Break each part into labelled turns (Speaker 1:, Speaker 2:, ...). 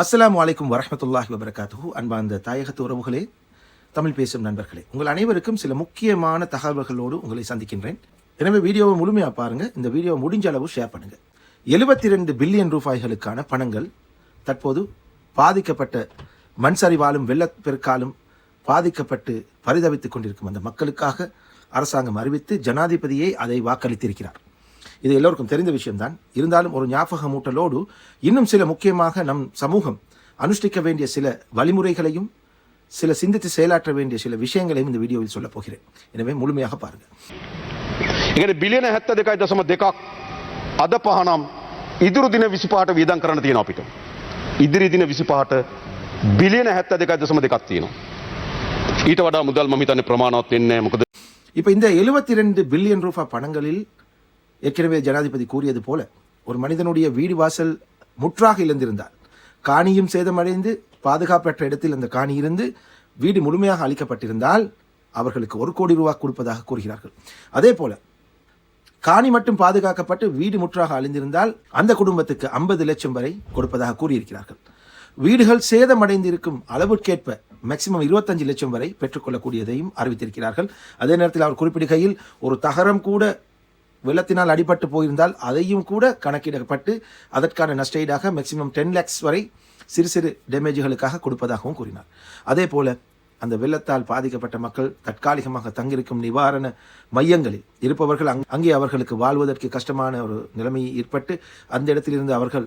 Speaker 1: அஸ்லாம் அலைக்கும் வரமத்துல்லாஹி வபரகாத்து அன்பார்ந்த தாயகத்து உறவுகளே தமிழ் பேசும் நண்பர்களே உங்கள் அனைவருக்கும் சில முக்கியமான தகவல்களோடு உங்களை சந்திக்கின்றேன். எனவே வீடியோவை முழுமையாக பாருங்கள் இந்த வீடியோவை முடிஞ்ச அளவு ஷேர் பண்ணுங்கள் எழுபத்தி ரெண்டு பில்லியன் ரூபாய்களுக்கான பணங்கள் தற்போது பாதிக்கப்பட்ட மண் சரிவாலும் வெள்ளப்பெருக்காலும் பாதிக்கப்பட்டு பரிதவித்துக் கொண்டிருக்கும் அந்த மக்களுக்காக அரசாங்கம் அறிவித்து ஜனாதிபதியே அதை வாக்களித்திருக்கிறார். இது எல்லோருக்கும் தெரிந்த விஷயம்தான் இருந்தாலும் ஒரு ஞாபகமூட்டலோடு இன்னும் சில முக்கியமாக நம் சமூகம் அனுஷ்டிக்க வேண்டிய சில வழிமுறைகளையும் சில சிந்தித்து செயலாற்ற வேண்டிய சில விஷயங்களையும் இந்த வீடியோவில் சொல்லப் போகிறேன் எனவே முழுமையாக பாருங்கள்
Speaker 2: ඉගෙන බිලියන හැත්ත දෙකයි දසම දෙකක් අද පහනම් ඉදුරු දින විසිපාට වියදන් කරන්න තියෙන අපිට. ඉදිරි දින විසිපාට බිලියන හැත්ත දෙකයි දසම දෙකක් තියෙනවා. ඊට වඩා මුදල් මහිතන්න ප්‍රමාණවත් වෙන්නේ මොකද
Speaker 1: இப்போ இந்த எழுபத்தி ரெண்டு பில்லியன் ரூபாய் பணங்களில் ஏற்கனவே ஜனாதிபதி கூறியது போல ஒரு மனிதனுடைய வீடு வாசல் முற்றாக இழந்திருந்தால் காணியும் சேதமடைந்து பாதுகாப்பற்ற இடத்தில் அந்த காணி இருந்து வீடு முழுமையாக அளிக்கப்பட்டிருந்தால் அவர்களுக்கு ஒரு கோடி ரூபாய் கொடுப்பதாக கூறுகிறார்கள். அதே போல காணி மட்டும் பாதுகாக்கப்பட்டு வீடு முற்றாக அழிந்திருந்தால் அந்த குடும்பத்துக்கு ஐம்பது லட்சம் வரை கொடுப்பதாக கூறியிருக்கிறார்கள். வீடுகள் சேதமடைந்திருக்கும் அளவுக்கேற்ப மேக்சிமம் இருபத்தஞ்சு லட்சம் வரை பெற்றுக்கொள்ளக்கூடியதையும் அறிவித்திருக்கிறார்கள். அதே நேரத்தில் அவர் குறிப்பிடுகையில் ஒரு தகரம் கூட வெள்ளத்தினால் அடிபட்டு போயிருந்தால் அதையும் கூட கணக்கிடப்பட்டு அதற்கான நஷ்டஈடாக மேக்சிமம் டென் லேக்ஸ் வரை சிறு சிறு டேமேஜுகளுக்காக கொடுப்பதாகவும் கூறினார். அதே போல அந்த வெள்ளத்தால் பாதிக்கப்பட்ட மக்கள் தற்காலிகமாக தங்கியிருக்கும் நிவாரண மையங்களில் இருப்பவர்கள் அங் அங்கே அவர்களுக்கு வாழ்வதற்கு கஷ்டமான ஒரு நிலைமை ஏற்பட்டு அந்த இடத்திலிருந்து அவர்கள்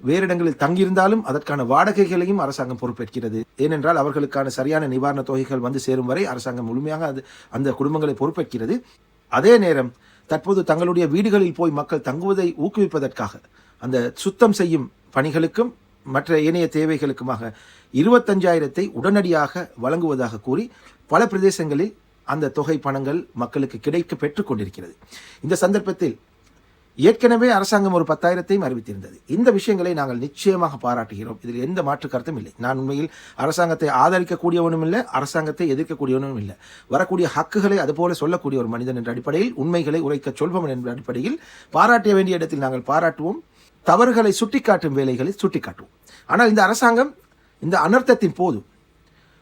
Speaker 1: வேறு இடங்களில் தங்கியிருந்தாலும் அதற்கான வாடகைகளையும் அரசாங்கம் பொறுப்பேற்கிறது. ஏனென்றால் அவர்களுக்கான சரியான நிவாரணத் தொகைகள் வந்து சேரும் வரை அரசாங்கம் முழுமையாக அது அந்த குடும்பங்களை பொறுப்பேற்கிறது. அதே நேரம் தற்போது தங்களுடைய வீடுகளில் போய் மக்கள் தங்குவதை ஊக்குவிப்பதற்காக அந்த சுத்தம் செய்யும் பணிகளுக்கும் மற்ற ஏனைய தேவைகளுக்குமாக இருபத்தஞ்சாயிரத்தை உடனடியாக வழங்குவதாக கூறி பல பிரதேசங்களில் அந்த தொகை பணங்கள் மக்களுக்கு கிடைக்க பெற்றுக் கொண்டிருக்கிறது. இந்த சந்தர்ப்பத்தில் ஏற்கனவே அரசாங்கம் ஒரு பத்தாயிரத்தையும் அறிவித்திருந்தது. இந்த விஷயங்களை நாங்கள் நிச்சயமாக பாராட்டுகிறோம். இதில் எந்த மாற்று கருத்தும் இல்லை. நான் உண்மையில் அரசாங்கத்தை ஆதரிக்கக்கூடியவனும் இல்லை அரசாங்கத்தை எதிர்க்கக்கூடியவனும் இல்லை. வரக்கூடிய ஹக்குகளை அதுபோல சொல்லக்கூடிய ஒரு மனிதன் என்ற அடிப்படையில் உண்மைகளை உரைக்க சொல்பவன் என்ற அடிப்படையில் பாராட்ட வேண்டிய இடத்தில் நாங்கள் பாராட்டுவோம். தவறுகளை சுட்டிக்காட்டும் வேலைகளை சுட்டிக்காட்டுவோம். ஆனால் இந்த அரசாங்கம் இந்த அனர்த்தத்தின் போது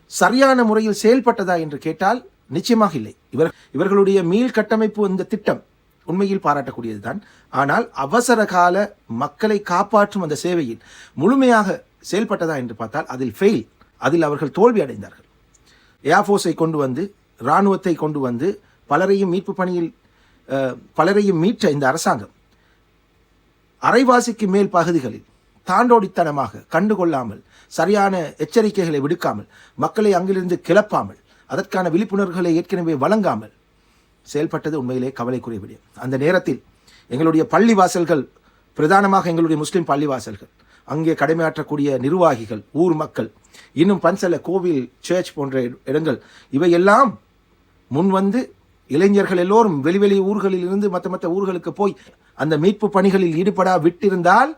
Speaker 1: சரியான முறையில் செயல்பட்டதா என்று கேட்டால் நிச்சயமாக இல்லை. இவர் இவர்களுடைய மீள் கட்டமைப்பு இந்த திட்டம் உண்மையில் பாராட்டக்கூடியதுதான். ஆனால் அவசர கால மக்களை காப்பாற்றும் அந்த சேவையில் முழுமையாக செயல்பட்டதா என்று பார்த்தால் அதில் ஃபெயில் அதில் அவர்கள் தோல்வி அடைந்தார்கள். ஏர்ஃபோர்ஸை கொண்டு வந்து இராணுவத்தை கொண்டு வந்து பலரையும் மீட்பு பணியில் பலரையும் மீட்ட இந்த அரசாங்கம் அரைவாசிக்கு மேல் பகுதிகளில் தாண்டோடித்தனமாக கண்டுகொள்ளாமல் சரியான எச்சரிக்கைகளை விடுக்காமல் மக்களை அங்கிருந்து கிளப்பாமல் அதற்கான விழிப்புணர்வுகளை ஏற்கனவே வழங்காமல் செயல்பட்டது உண்மையிலே கவலைக்குரிய விடயம் அந்த நேரத்தில் எங்களுடைய பள்ளி வாசல்கள் பிரதானமாக எங்களுடைய முஸ்லீம் பள்ளி வாசல்கள் அங்கே கடமையாற்றக்கூடிய நிர்வாகிகள் ஊர் மக்கள் இன்னும் பன்சல கோவில் சர்ச் போன்ற இடங்கள் இவையெல்லாம் முன் வந்து இளைஞர்கள் எல்லோரும் வெளிவெளி ஊர்களில் இருந்து மற்ற மற்ற ஊர்களுக்கு போய் அந்த மீட்பு பணிகளில் ஈடுபடா விட்டிருந்தால்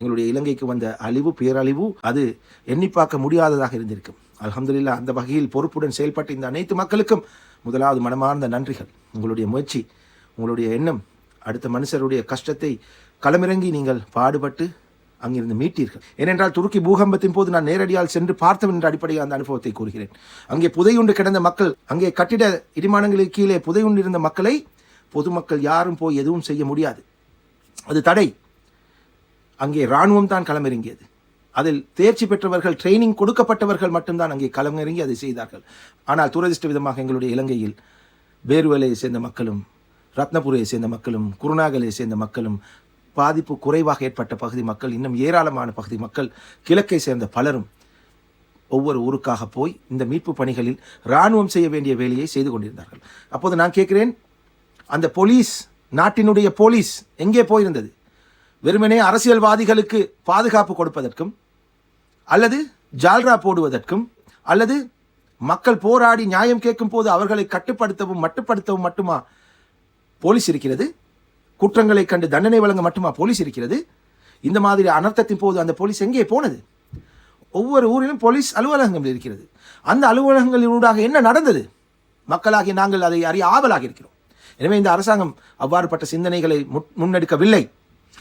Speaker 1: எங்களுடைய இலங்கைக்கு வந்த அழிவு பேரழிவு அது எண்ணி பார்க்க முடியாததாக இருந்திருக்கும். அலமதுல்லா அந்த வகையில் பொறுப்புடன் செயல்பட்ட இந்த அனைத்து மக்களுக்கும் முதலாவது மனமார்ந்த நன்றிகள். உங்களுடைய முயற்சி உங்களுடைய எண்ணம் அடுத்த மனுஷருடைய கஷ்டத்தை களமிறங்கி நீங்கள் பாடுபட்டு அங்கிருந்து மீட்டீர்கள். ஏனென்றால் துருக்கி பூகம்பத்தின் போது நான் நேரடியால் சென்று பார்த்தவன் என்ற அடிப்படையில் அந்த அனுபவத்தை கூறுகிறேன். அங்கே புதையுண்டு கிடந்த மக்கள் அங்கே கட்டிட இடிமானங்களுக்கு கீழே புதையுண்டு இருந்த மக்களை பொதுமக்கள் யாரும் போய் எதுவும் செய்ய முடியாது. அது தடை. அங்கே இராணுவம் தான் களமிறங்கியது. அதில் தேர்ச்சி பெற்றவர்கள் ட்ரைனிங் கொடுக்கப்பட்டவர்கள் மட்டும்தான் அங்கே களமிறங்கி அதை செய்தார்கள். ஆனால் துரதிர்ஷ்ட விதமாக எங்களுடைய இலங்கையில் பேருவலையை சேர்ந்த மக்களும் ரத்னபுரியை சேர்ந்த மக்களும் குருநாகலை சேர்ந்த மக்களும் பாதிப்பு குறைவாக ஏற்பட்ட பகுதி மக்கள் இன்னும் ஏராளமான பகுதி மக்கள் கிழக்கை சேர்ந்த பலரும் ஒவ்வொரு ஊருக்காக போய் இந்த மீட்பு பணிகளில் இராணுவம் செய்ய வேண்டிய வேலையை செய்து கொண்டிருந்தார்கள். அப்போது நான் கேட்கிறேன் அந்த போலீஸ் நாட்டினுடைய போலீஸ் எங்கே போயிருந்தது? வெறுமனே அரசியல்வாதிகளுக்கு பாதுகாப்பு கொடுப்பதற்கும் அல்லது ஜால்ரா போடுவதற்கும் அல்லது மக்கள் போராடி நியாயம் கேட்கும் போது அவர்களை கட்டுப்படுத்தவும் மட்டுப்படுத்தவும் மட்டுமா போலீஸ் இருக்கிறது? குற்றங்களை கண்டு தண்டனை வழங்க மட்டுமா போலீஸ் இருக்கிறது? இந்த மாதிரி அனர்த்தத்தின் போது அந்த போலீஸ் எங்கே போனது? ஒவ்வொரு ஊரிலும் போலீஸ் அலுவலகங்கள் இருக்கிறது. அந்த அலுவலகங்களினூடாக என்ன நடந்தது? மக்களாகி நாங்கள் அதை அறிய ஆவலாக இருக்கிறோம். எனவே இந்த அரசாங்கம் அவ்வாறுபட்ட சிந்தனைகளை முன்- முன்னெடுக்கவில்லை.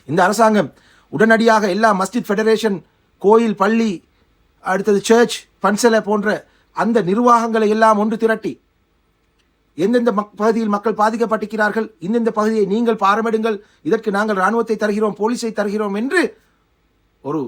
Speaker 1: இந்த அரசாங்கம் உடனடியாக எல்லா மஸ்ஜித் ஃபெடரேஷன் கோயில் பள்ளி அடுத்தது சர்ச் பன்சலை போன்ற அந்த நிர்வாகங்களை எல்லாம் ஒன்று திரட்டி எந்தெந்த மக் பகுதியில் மக்கள் பாதிக்கப்பட்டிருக்கிறார்கள் இந்தந்த பகுதியை நீங்கள் பாரமிடுங்கள் இதற்கு நாங்கள் இராணுவத்தை தருகிறோம் போலீஸை தருகிறோம் என்று ஒரு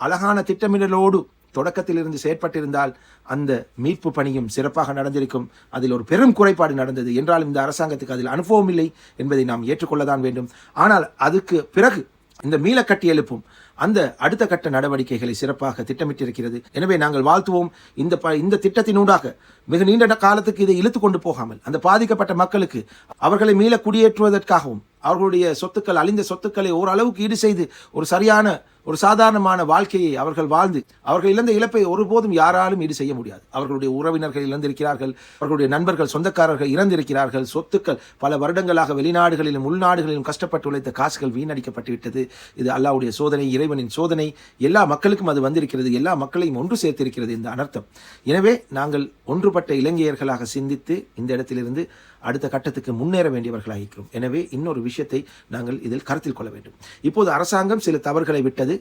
Speaker 1: அழகான திட்டமிடலோடு தொடக்கத்தில் இருந்து செயற்பட்டிருந்தால் அந்த மீட்பு பணியும் சிறப்பாக நடந்திருக்கும். அதில் ஒரு பெரும் குறைபாடு நடந்தது. என்றாலும் இந்த அரசாங்கத்துக்கு அதில் அனுபவம் இல்லை என்பதை நாம் ஏற்றுக்கொள்ளதான் வேண்டும். ஆனால் அதுக்கு பிறகு இந்த மீளக்கட்டி எழுப்பும் அந்த அடுத்த கட்ட நடவடிக்கைகளை சிறப்பாக திட்டமிட்டிருக்கிறது. எனவே நாங்கள் வாழ்த்துவோம். இந்த ப இந்த திட்டத்தினூடாக மிக நீண்ட காலத்துக்கு இதை இழுத்து கொண்டு போகாமல் அந்த பாதிக்கப்பட்ட மக்களுக்கு அவர்களை மீள குடியேற்றுவதற்காகவும் அவர்களுடைய சொத்துக்கள் அழிந்த சொத்துக்களை ஓரளவுக்கு ஈடு செய்து ஒரு சரியான ஒரு சாதாரணமான வாழ்க்கையை அவர்கள் வாழ்ந்து அவர்கள் இழந்த இழப்பை ஒருபோதும் யாராலும் ஈடு செய்ய முடியாது. அவர்களுடைய உறவினர்கள் இழந்திருக்கிறார்கள் அவர்களுடைய நண்பர்கள் சொந்தக்காரர்கள் இறந்திருக்கிறார்கள் சொத்துக்கள் பல வருடங்களாக வெளிநாடுகளிலும் உள்நாடுகளிலும் கஷ்டப்பட்டு உழைத்த காசுகள் வீணடிக்கப்பட்டு விட்டது. இது அல்லாவுடைய சோதனை இறைவனின் சோதனை. எல்லா மக்களுக்கும் அது வந்திருக்கிறது எல்லா மக்களையும் ஒன்று சேர்த்திருக்கிறது இந்த அனர்த்தம். எனவே நாங்கள் ஒன்றுபட்ட இலங்கையர்களாக சிந்தித்து இந்த இடத்திலிருந்து அடுத்த கட்டத்துக்கு முன்னேற வேண்டியவர்களாக இருக்கிறோம் எனவே இன்னொரு விஷயத்தை நாங்கள் இதில் கருத்தில் கொள்ள வேண்டும். இப்போது அரசாங்கம் சில தவறுகளை விட்டது.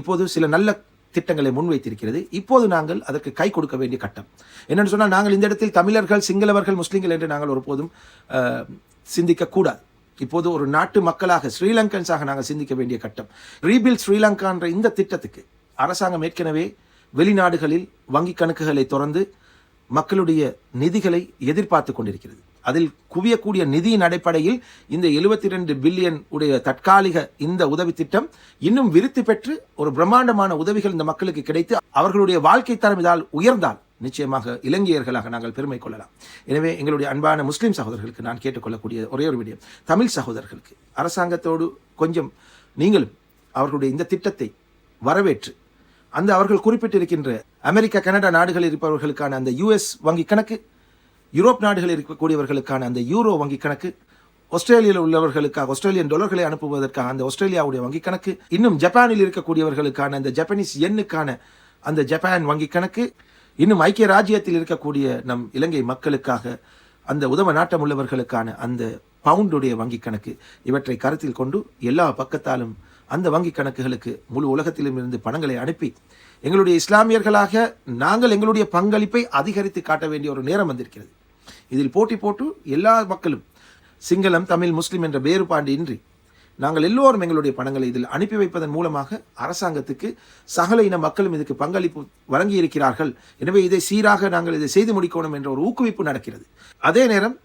Speaker 1: இப்போது சில நல்ல திட்டங்களை முன்வைத்திருக்கிறது. இப்போது நாங்கள் அதற்கு கை கொடுக்க வேண்டிய கட்டம். என்னென்னு சொன்னால் நாங்கள் இந்த இடத்தில் தமிழர்கள் சிங்களவர்கள் முஸ்லீம்கள் என்று நாங்கள் ஒருபோதும் சிந்திக்கக்கூடாது. இப்போது ஒரு நாட்டு மக்களாக ஸ்ரீலங்கன்ஸாக நாங்கள் சிந்திக்க வேண்டிய கட்டம். ரீபில் ஸ்ரீலங்கான்ற இந்த திட்டத்துக்கு அரசாங்கம் ஏற்கனவே வெளிநாடுகளில் வங்கி கணக்குகளை திறந்து மக்களுடைய நிதிகளை எதிர்பார்த்து கொண்டிருக்கிறது. அதில் குவியக்கூடிய நிதியின் அடிப்படையில் இந்த எழுபத்தி ரெண்டு பில்லியன் உடைய தற்காலிக இந்த உதவி திட்டம் இன்னும் விருத்தி பெற்று ஒரு பிரம்மாண்டமான உதவிகள் இந்த மக்களுக்கு கிடைத்து அவர்களுடைய வாழ்க்கை தரம் இதால் உயர்ந்தால் நிச்சயமாக இலங்கையர்களாக நாங்கள் பெருமை கொள்ளலாம். எனவே எங்களுடைய அன்பான முஸ்லீம் சகோதரர்களுக்கு நான் கேட்டுக்கொள்ளக்கூடிய ஒரே ஒரு விடயம். தமிழ் சகோதரர்களுக்கு அரசாங்கத்தோடு கொஞ்சம் நீங்களும் அவர்களுடைய இந்த திட்டத்தை வரவேற்று அந்த அவர்கள் குறிப்பிட்டிருக்கின்ற அமெரிக்கா கனடா நாடுகளில் இருப்பவர்களுக்கான அந்த யுஎஸ் வங்கி கணக்கு யூரோப் நாடுகளில் இருக்கக்கூடியவர்களுக்கான அந்த யூரோ வங்கி கணக்கு ஆஸ்திரேலியாவில் உள்ளவர்களுக்காக ஆஸ்திரேலியன் டாலர்களை அனுப்புவதற்காக அந்த ஆஸ்திரேலியாவுடைய வங்கி கணக்கு இன்னும் ஜப்பானில் இருக்கக்கூடியவர்களுக்கான அந்த ஜப்பனீஸ் எண்ணுக்கான அந்த ஜப்பான் வங்கி கணக்கு இன்னும் ஐக்கிய ராஜ்யத்தில் இருக்கக்கூடிய நம் இலங்கை மக்களுக்காக அந்த உதவ நாட்டம் உள்ளவர்களுக்கான அந்த பவுண்டுடைய வங்கி கணக்கு இவற்றை கருத்தில் கொண்டு எல்லா பக்கத்தாலும் அந்த வங்கி கணக்குகளுக்கு முழு உலகத்திலும் இருந்து பணங்களை அனுப்பி எங்களுடைய இஸ்லாமியர்களாக நாங்கள் எங்களுடைய பங்களிப்பை அதிகரித்து காட்ட வேண்டிய ஒரு நேரம் வந்திருக்கிறது. இதில் போட்டி போட்டு எல்லா மக்களும் சிங்களம் தமிழ் முஸ்லிம் என்ற வேறுபாடு இன்றி நாங்கள் எல்லோரும் எங்களுடைய பணங்களை இதில் அனுப்பி வைப்பதன் மூலமாக அரசாங்கத்துக்கு சகல இன மக்களும் இதுக்கு பங்களிப்பு வழங்கி இருக்கிறார்கள் எனவே இதை சீராக நாங்கள் இதை செய்து முடிக்கணும் என்ற ஒரு ஊக்குவிப்பு நடக்கிறது. அதே நேரம்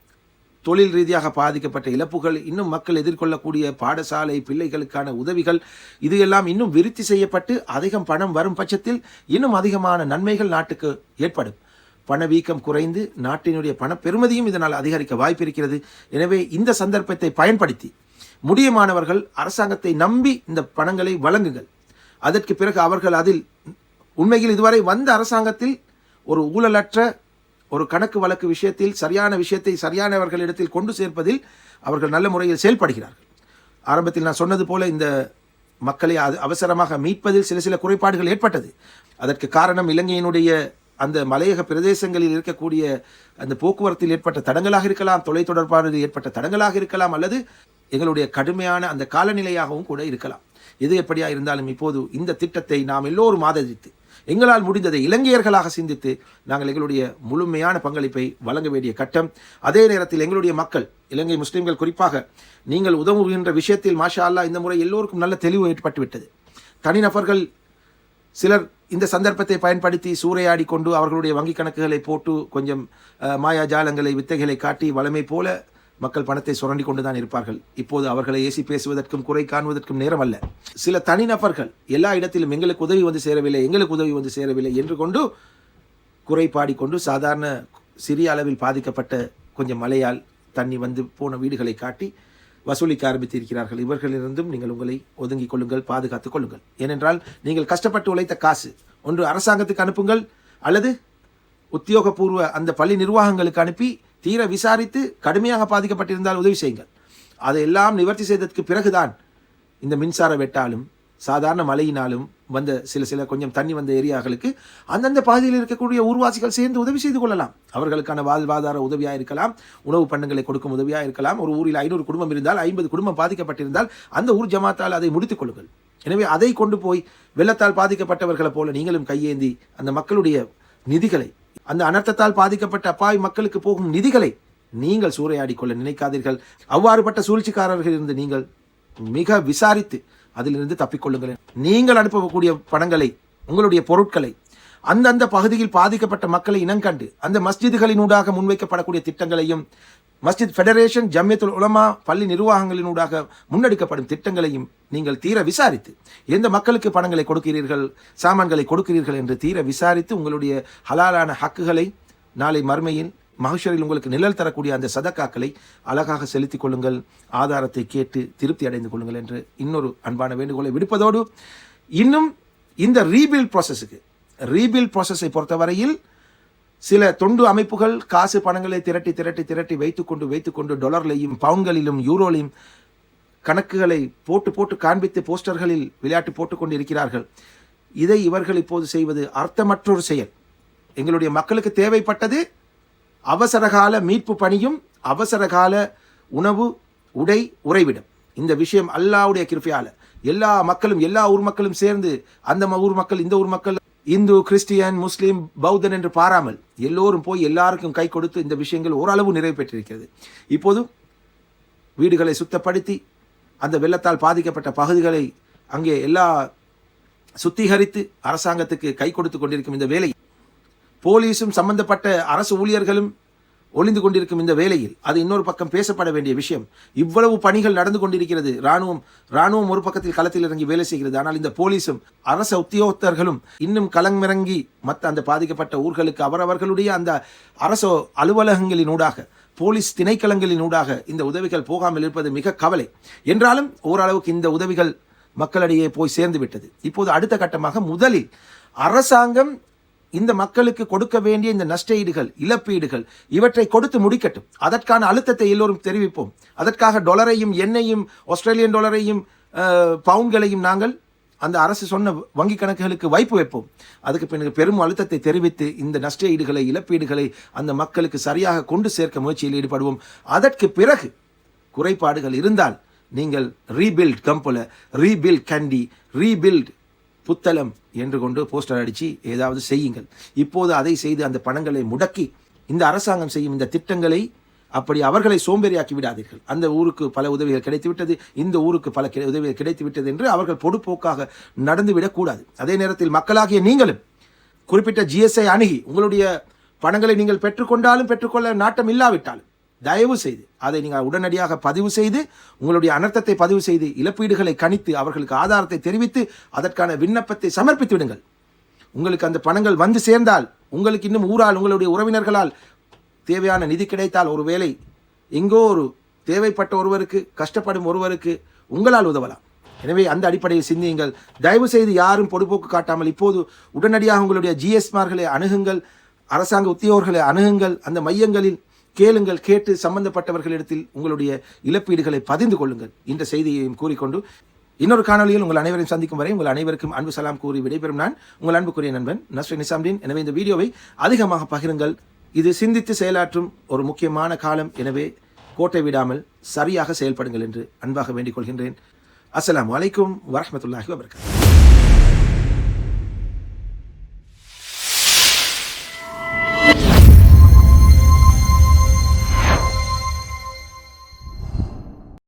Speaker 1: தொழில் ரீதியாக பாதிக்கப்பட்ட இழப்புகள் இன்னும் மக்கள் எதிர்கொள்ளக்கூடிய பாடசாலை பிள்ளைகளுக்கான உதவிகள் இது எல்லாம் இன்னும் விருத்தி செய்யப்பட்டு அதிகம் பணம் வரும் பட்சத்தில் இன்னும் அதிகமான நன்மைகள் நாட்டுக்கு ஏற்படும். பணவீக்கம் குறைந்து நாட்டினுடைய பண பெறுமதியும் இதனால் அதிகரிக்க வாய்ப்பு இருக்கிறது. எனவே இந்த சந்தர்ப்பத்தை பயன்படுத்தி முடியமானவர்கள் அரசாங்கத்தை நம்பி இந்த பணங்களை வழங்குங்கள். அதற்கு பிறகு அவர்கள் அதில் உண்மையில் இதுவரை வந்த அரசாங்கத்தில் ஒரு ஊழலற்ற ஒரு கணக்கு வழக்கு விஷயத்தில் சரியான விஷயத்தை சரியானவர்களிடத்தில் கொண்டு சேர்ப்பதில் அவர்கள் நல்ல முறையில் செயல்படுகிறார்கள். ஆரம்பத்தில் நான் சொன்னது போல இந்த மக்களை அது அவசரமாக மீட்பதில் சில சில குறைபாடுகள் ஏற்பட்டது. அதற்கு காரணம் இலங்கையினுடைய அந்த மலையக பிரதேசங்களில் இருக்கக்கூடிய அந்த போக்குவரத்தில் ஏற்பட்ட தடங்களாக இருக்கலாம் தொலை தொடர்பானது ஏற்பட்ட தடங்களாக இருக்கலாம் அல்லது எங்களுடைய கடுமையான அந்த காலநிலையாகவும் கூட இருக்கலாம். எது எப்படியா இருந்தாலும் இப்போது இந்த திட்டத்தை நாம் எல்லோரும் ஆதரித்து எங்களால் முடிந்ததை இலங்கையர்களாக சிந்தித்து நாங்கள் எங்களுடைய முழுமையான பங்களிப்பை வழங்க வேண்டிய கட்டம். அதே நேரத்தில் எங்களுடைய மக்கள் இலங்கை முஸ்லீம்கள் குறிப்பாக நீங்கள் உதவுகின்ற விஷயத்தில் மாஷா அல்லாஹ் இந்த முறை எல்லோருக்கும் நல்ல தெளிவு ஏற்பட்டு விட்டது தனிநபர்கள் சிலர் இந்த சந்தர்ப்பத்தை பயன்படுத்தி சூறையாடி கொண்டு அவர்களுடைய வங்கி கணக்குகளை போட்டு கொஞ்சம் மாயாஜாலங்களை வித்தைகளை காட்டி வளமை போல மக்கள் பணத்தை சுரண்டி கொண்டுதான் இருப்பார்கள். இப்போது அவர்களை ஏசி பேசுவதற்கும் குறை காணுவதற்கும் நேரம் அல்ல. சில தனிநபர்கள் எல்லா இடத்திலும் எங்களுக்கு உதவி வந்து சேரவில்லை எங்களுக்கு உதவி வந்து சேரவில்லை என்று கொண்டு குறை பாடிக்கொண்டு சாதாரண சிறிய அளவில் பாதிக்கப்பட்ட கொஞ்சம் மழையால் தண்ணி வந்து போன வீடுகளை காட்டி வசூலிக்க ஆரம்பித்திருக்கிறார்கள். இவர்களிலிருந்தும் நீங்கள் உங்களை ஒதுங்கிக் கொள்ளுங்கள் பாதுகாத்துக் கொள்ளுங்கள். ஏனென்றால் நீங்கள் கஷ்டப்பட்டு உழைத்த காசு ஒன்று அரசாங்கத்துக்கு அனுப்புங்கள் அல்லது உத்தியோகபூர்வ அந்த பள்ளி நிர்வாகங்களுக்கு அனுப்பி தீர விசாரித்து கடுமையாக பாதிக்கப்பட்டிருந்தால் உதவி செய்யுங்கள். அதையெல்லாம் நிவர்த்தி செய்ததற்கு பிறகுதான் இந்த மின்சார வெட்டாலும் சாதாரண மழையினாலும் வந்த சில சில கொஞ்சம் தண்ணி வந்த ஏரியாக்களுக்கு அந்தந்த பகுதியில் இருக்கக்கூடிய ஊர்வாசிகள் சேர்ந்து உதவி செய்து கொள்ளலாம். அவர்களுக்கான வாழ்வாதார உதவியாக இருக்கலாம் உணவு பண்ணங்களை கொடுக்கும் உதவியாக இருக்கலாம் ஒரு ஊரில் ஐநூறு குடும்பம் இருந்தால் ஐம்பது குடும்பம் பாதிக்கப்பட்டிருந்தால் அந்த ஊர் ஜமாத்தால் அதை முடித்துக் கொள்ளுங்கள். எனவே அதை கொண்டு போய் வெள்ளத்தால் பாதிக்கப்பட்டவர்களைப் போல நீங்களும் கையேந்தி அந்த மக்களுடைய நிதிகளை அந்த அனர்த்தத்தால் பாதிக்கப்பட்ட அப்பாவி மக்களுக்கு போகும் நிதிகளை நீங்கள் சூறையாடி கொள்ள நினைக்காதீர்கள். அவ்வாறுபட்ட சூழ்ச்சிக்காரர்கள் இருந்து நீங்கள் மிக விசாரித்து அதிலிருந்து தப்பிக்கொள்ளுங்கள் நீங்கள் அனுப்பக்கூடிய பணங்களை உங்களுடைய பொருட்களை அந்தந்த பகுதியில் பாதிக்கப்பட்ட மக்களை இனங்கண்டு அந்த மஸ்ஜிதுகளினூடாக முன்வைக்கப்படக்கூடிய திட்டங்களையும் மஸ்ஜித் ஃபெடரேஷன் ஜம்யத்துல் உலமா பள்ளி நிர்வாகங்களினூடாக முன்னெடுக்கப்படும் திட்டங்களையும் நீங்கள் தீர விசாரித்து எந்த மக்களுக்கு பணங்களை கொடுக்கிறீர்கள் சாமான்களை கொடுக்கிறீர்கள் என்று தீர விசாரித்து உங்களுடைய ஹலாலான ஹக்குகளை நாளை மறுமையில் மகஷரில் உங்களுக்கு நிழல் தரக்கூடிய அந்த சதக்காக்களை அழகாக செலுத்திக் கொள்ளுங்கள் ஆதாரத்தை கேட்டு திருப்தி அடைந்து கொள்ளுங்கள் என்று இன்னொரு அன்பான வேண்டுகோளை விடுப்பதோடு இன்னும் இந்த ரீபில்ட் ப்ராசஸுக்கு ரீபில்ட் ப்ராசஸை பொறுத்தவரையில் சில தொண்டு அமைப்புகள் காசு பணங்களை திரட்டி திரட்டி திரட்டி வைத்துக்கொண்டு வைத்துக்கொண்டு டொலர்லையும் பவுன்களிலும் யூரோலையும் கணக்குகளை போட்டு போட்டு காண்பித்து போஸ்டர்களில் விளையாட்டு போட்டுக்கொண்டு இருக்கிறார்கள் இதை இவர்கள் இப்போது செய்வது அர்த்தமற்றொரு செயல். எங்களுடைய மக்களுக்கு தேவைப்பட்டது அவசரகால மீட்பு பணியும் அவசரகால உணவு உடை உறைவிடம். இந்த விஷயம் அல்லாவுடைய கிருப்பையால் எல்லா மக்களும் எல்லா ஊர் மக்களும் சேர்ந்து அந்த ஊர் மக்கள் இந்த ஊர் மக்கள் இந்து கிறிஸ்டியன் முஸ்லீம் பௌத்தன் என்று பாராமல் எல்லோரும் போய் எல்லாருக்கும் கை கொடுத்து இந்த விஷயங்கள் ஓரளவு நிறைவு பெற்றிருக்கிறது. இப்போது வீடுகளை சுத்தப்படுத்தி அந்த வெள்ளத்தால் பாதிக்கப்பட்ட பகுதிகளை அங்கே எல்லா சுத்திகரித்து அரசாங்கத்துக்கு கை கொடுத்து கொண்டிருக்கும் இந்த வேலை போலீஸும் சம்பந்தப்பட்ட அரசு ஊழியர்களும் ஒளிந்து கொண்டிருக்கும் இந்த வேளையில் அது இன்னொரு பக்கம் பேசப்பட வேண்டிய விஷயம். இவ்வளவு பணிகள் நடந்து கொண்டிருக்கிறது. ராணுவம் ராணுவம் ஒரு பக்கத்தில் களத்தில் இறங்கி வேலை செய்கிறது. ஆனால் இந்த போலீஸும் அரச உத்தியோகத்தர்களும் இன்னும் களமிறங்கி மற்ற அந்த பாதிக்கப்பட்ட ஊர்களுக்கு அவரவர்களுடைய அந்த அரச அலுவலகங்களினூடாக போலீஸ் திணைக்களங்களினூடாக இந்த உதவிகள் போகாமல் இருப்பது மிக கவலை. என்றாலும் ஓரளவுக்கு இந்த உதவிகள் மக்களிடையே போய் சேர்ந்து விட்டது. இப்போது அடுத்த கட்டமாக முதலில் அரசாங்கம் இந்த மக்களுக்கு கொடுக்க வேண்டிய இந்த நஷ்டஈடுகள் இழப்பீடுகள் இவற்றை கொடுத்து முடிக்கட்டும். அதற்கான அழுத்தத்தை எல்லோரும் தெரிவிப்போம். அதற்காக டொலரையும் எண்ணெயும் ஆஸ்திரேலியன் டாலரையும் பவுன்களையும் நாங்கள் அந்த அரசு சொன்ன வங்கி கணக்குகளுக்கு வைப்பு வைப்போம். அதுக்கு பிறகு பெரும் அழுத்தத்தை தெரிவித்து இந்த நஷ்ட ஈடுகளை இழப்பீடுகளை அந்த மக்களுக்கு சரியாக கொண்டு சேர்க்க முயற்சியில் ஈடுபடுவோம். அதற்கு பிறகு குறைபாடுகள் இருந்தால் நீங்கள் rebuild Gampola rebuild Kandy rebuild Puttalam என்று கொண்டு போஸ்டர் அடித்து ஏதாவது செய்யுங்கள். இப்போது அதை செய்து அந்த பணங்களை முடக்கி இந்த அரசாங்கம் செய்யும் இந்த திட்டங்களை அப்படி அவர்களை சோம்பேறியாக்கி விடாதீர்கள். அந்த ஊருக்கு பல உதவிகள் கிடைத்துவிட்டது இந்த ஊருக்கு பல கிடை- உதவிகள் கிடைத்துவிட்டது என்று அவர்கள் பொடுப்போக்காக நடந்துவிடக்கூடாது அதே நேரத்தில் மக்களாகிய நீங்களும் குறிப்பிட்ட ஜிஎஸ்ஐ அணுகி உங்களுடைய பணங்களை நீங்கள் பெற்றுக்கொண்டாலும் பெற்றுக்கொள்ள நாட்டம் இல்லாவிட்டாலும் தயவு செய்து அதை நீங்கள் உடனடியாக பதிவு செய்து உங்களுடைய அனர்த்தத்தை பதிவு செய்து இழப்பீடுகளை கணித்து அவர்களுக்கு ஆதாரத்தை தெரிவித்து அதற்கான விண்ணப்பத்தை சமர்ப்பித்து விடுங்கள். உங்களுக்கு அந்த பணங்கள் வந்து சேர்ந்தால் உங்களுக்கு இன்னும் ஊரால் உங்களுடைய உறவினர்களால் தேவையான நிதி கிடைத்தால் ஒருவேளை எங்கோ ஒரு தேவைப்பட்ட ஒருவருக்கு கஷ்டப்படும் ஒருவருக்கு உங்களால் உதவலாம். எனவே அந்த அடிப்படையில் சிந்தியுங்கள். தயவு செய்து யாரும் பொடுபோக்கு காட்டாமல் இப்போது உடனடியாக உங்களுடைய ஜிஎஸ்மார்களை அணுகுங்கள். அரசாங்க உத்தியோகர்களை அணுகுங்கள். அந்த மையங்களில் கேளுங்கள் கேட்டு சம்பந்தப்பட்டவர்களிடத்தில் உங்களுடைய இழப்பீடுகளை பதிந்து கொள்ளுங்கள். இந்த செய்தியையும் கூறிக்கொண்டு இன்னொரு காணொளியில் உங்கள் அனைவரையும் சந்திக்கும் வரை உங்கள் அனைவருக்கும் அன்பு சலாம் கூறி விடைபெறும் நான் உங்கள் அன்புக்குரிய நண்பன் நஸ்ரி நிசாம்தீன். எனவே இந்த வீடியோவை அதிகமாக பகிருங்கள். இது சிந்தித்து செயலாற்றும் ஒரு முக்கியமான காலம். எனவே கோட்டை விடாமல் சரியாக செயல்படுங்கள் என்று அன்பாக வேண்டிக் கொள்கின்றேன். அஸ்லாம் அலைக்கும் வரமத்துல்லாஹி வபர்கா